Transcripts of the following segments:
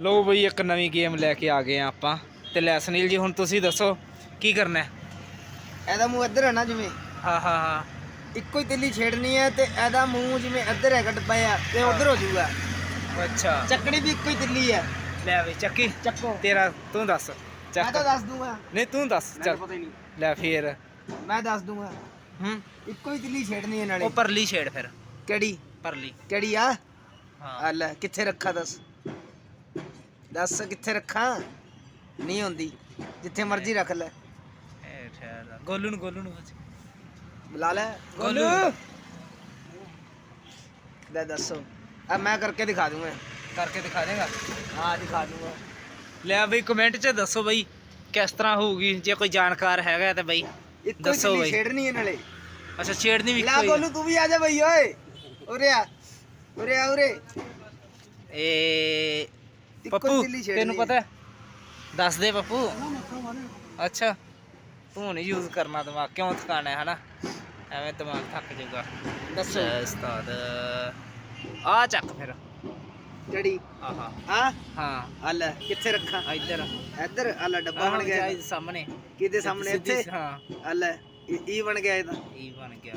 ਲੋ ਬਈ ਇੱਕ ਨਵੀਂ ਗੇਮ ਲੈ ਕੇ ਆ ਗਏ ਆ ਆਪਾਂ। ਤੇ ਲੈ ਸੁਨੀਲ ਜੀ ਹੁਣ ਤੁਸੀਂ ਦੱਸੋ ਕੀ ਕਰਨਾ ਹੈ? ਇਹਦਾ ਮੂੰਹ ਇੱਧਰ ਹੈ ਨਾ ਜਿਵੇਂ? ਹਾਂ ਹਾਂ ਹਾਂ। ਇੱਕੋ ਹੀ ਤਿੱਲੀ ਛੇੜਨੀ ਹੈ ਤੇ ਇਹਦਾ ਮੂੰਹ ਜਿਵੇਂ ਇੱਧਰ ਹੈ ਡੱਬਾ ਆ ਤੇ ਉਧਰ ਹੋ ਜਾਊਗਾ। ਅੱਛਾ। ਚੱਕਣੀ ਵੀ ਇੱਕੋ ਹੀ ਤਿੱਲੀ ਹੈ। ਲੈ ਬਈ ਚੱਕੀ। ਚੱਕੋ। ਤੇਰਾ ਤੂੰ ਦੱਸ। ਮੈਂ ਚੱਕ ਤਾਂ ਦੱਸ ਦੂੰਗਾ। ਨਹੀਂ ਤੂੰ ਦੱਸ ਚੱਲ। ਪਤਾ ਹੀ ਨਹੀਂ। ਲੈ ਫੇਰ। ਮੈਂ ਦੱਸ ਦੂੰਗਾ। ਹੂੰ। ਇੱਕੋ ਹੀ ਤਿੱਲੀ ਛੇੜਨੀ ਹੈ ਨਾਲੇ। ਉਹ ਪਰਲੀ ਛੇੜ ਫਿਰ। ਕਿਹੜੀ? ਪਰਲੀ। ਕਿਹੜੀ ਆ? ਹਾਂ। ਆ ਲੈ ਕਿੱਥੇ ਰੱਖਾ ਦੱਸ। ਦੱਸ ਕਿੱਥੇ ਰੱਖਾਂ? ਨਹੀਂ ਹੁੰਦੀ ਜਿੱਥੇ ਮਰਜ਼ੀ ਰੱਖ ਲੈ। ਇਹ ਗੋਲੂ ਨੂੰ ਗੋਲੂ ਨੂੰ ਪੁੱਛ। ਬੁਲਾ ਲੈ। ਗੋਲੂ। ਗੋਲੂ। ਲੈ ਦੱਸੋ। ਆ ਮੈਂ ਕਰਕੇ ਦਿਖਾ ਦੂੰਗਾ। ਕਰਕੇ ਦਿਖਾ ਦੇਗਾ? ਹਾਂ ਦਿਖਾ ਦੂੰਗਾ। ਲੈ ਬਈ ਕਮੈਂਟ 'ਚ ਦੱਸੋ ਬਈ ਕਿਸ ਤਰ੍ਹਾਂ ਹੋਊਗੀ? ਜੇ ਕੋਈ ਜਾਣਕਾਰ ਹੈਗਾ ਤਾਂ ਬਈ ਦੱਸੋ ਬਈ। ਛੇੜਨੀ ਹੈ ਨਾਲੇ। ਅੱਛਾ ਛੇੜਨੀ ਵੀ ਲੈ ਕੋਈ ਗੋਲੂ ਤੂੰ ਵੀ ਆ ਜਾ ਬਈ ਓਏ। ਉਰੇ ਆ। ਉਰੇ ਆ ਉਰੇ। ਇੱਕੋ ਪੱਪੂ ਤੈਨੂੰ। ਪਤਾ? ਦੱਸ ਦੇ ਪੱਪੂ। ਅੱਛਾ ਤੂੰ ਨਹੀਂ ਯੂਜ਼ ਕਰਨਾ ਦਿਮਾਗ ਕਿਉਂ ਥਕਾਣਾ ਹੈ ਹਨਾ? ਐਵੇਂ ਦਿਮਾਗ ਥੱਕ ਜਾਊਗਾ। ਦੱਸੋ। ਉਸਤਾਦ ਆ ਚੱਕ ਫਿਰ। ਕਿਹੜੀ ਆਹਾ। ਹਾਂ ਹਾਂ। ਆ ਲੈ ਕਿੱਥੇ ਰੱਖਾਂ? ਇੱਧਰ। ਇੱਧਰ? ਆ ਲੈ ਡੱਬਾ ਬਣ ਗਿਆ ਇਹਦੇ। ਸਾਹਮਣੇ। ਕਿਹਦੇ ਸਾਹਮਣੇ ਇੱਥੇ? ਹਾਂ। ਆ ਲੈ ਇਹ ਇਹ ਬਣ ਗਿਆ ਇਹਦਾ। ਇਹ ਬਣ ਗਿਆ।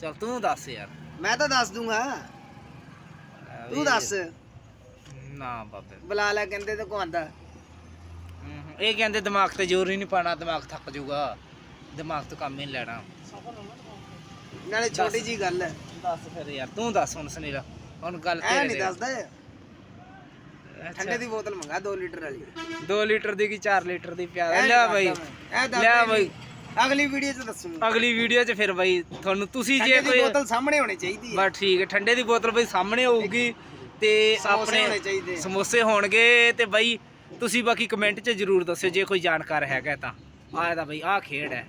ਚਲ ਤੂੰ ਦੱਸ ਯਾਰ। ਮੈਂ ਤਾਂ ਦੱਸ ਦੂੰਗਾ। ਤੂੰ ਦੱਸ। ਨਾ ਬਾਬੇ। ਬੁਲਾ ਲੈ ਕਹਿੰਦੇ ਤੇ ਕੋ ਆਂਦਾ। ਹਮ, ਇਹ ਕਹਿੰਦੇ ਦਿਮਾਗ ਤੇ ਜ਼ੋਰ ਹੀ ਨਹੀਂ ਪਾਣਾ ਦਿਮਾਗ ਥੱਕ ਜਾਊਗਾ। ਦਿਮਾਗ ਤੋਂ ਕੰਮ ਹੀ ਨਹੀਂ ਲੈਣਾ। ਨਾਲੇ ਛੋਟੀ ਜੀ ਗੱਲ ਹੈ। ਦੱਸ ਫਿਰ ਯਾਰ ਤੂੰ ਦੱਸ ਹੁਣ ਸੁਨੀਲ ਹੁਣ ਗੱਲ ਐ ਤੇਰੇ ਨਹੀਂ। ਦੱਸਦਾ ਇਹ। ਠੰਡੇ ਦੀ ਬੋਤਲ ਮੰਗਾ 2 ਲੀਟਰ ਵਾਲੀ। ਦੋ ਲੀਟਰ ਦੀ ਕੀ 4 ਲੀਟਰ ਦੀ ਪਿਆ। ਦੱਸਦਾ ਬਈ ਐ ਹੀ ਬਈ। ਅਗਲੀ ਵੀਡੀਓ 'ਚ ਦੱਸੂਗਾ। ਅਗਲੀ ਵੀਡੀਓ 'ਚ ਫਿਰ ਬਈ ਤੁਹਾਨੂੰ ਤੁਸੀਂ ਜੇ ਠੰਡੇ ਦੀ ਕੋਈ ਬੋਤਲ ਸਾਹਮਣੇ ਹੋਣੀ ਚਾਹੀਦੀ ਹੈ। ਬਸ ਠੀਕ ਹੈ ਠੰਡੇ ਦੀ ਬੋਤਲ ਬਈ ਸਾਹਮਣੇ ਹੋਊਗੀ। ਤੇ ਸਮੋਸੇ ਹੋਣੇ ਆਪਣੇ ਆ। ਸਮੋਸੇ ਹੋਣਗੇ ਤੇ ਬਈ ਤੁਸੀਂ ਬਾਕੀ ਕਮੈਂਟ 'ਚ ਜਰੂਰ ਦੱਸਿਓ ਜੇ ਕੋਈ ਜਾਣਕਾਰ ਹੈਗਾ ਤਾਂ ਆਹ ਦਾ ਬਈ ਆਹ ਖੇਡ ਹੈ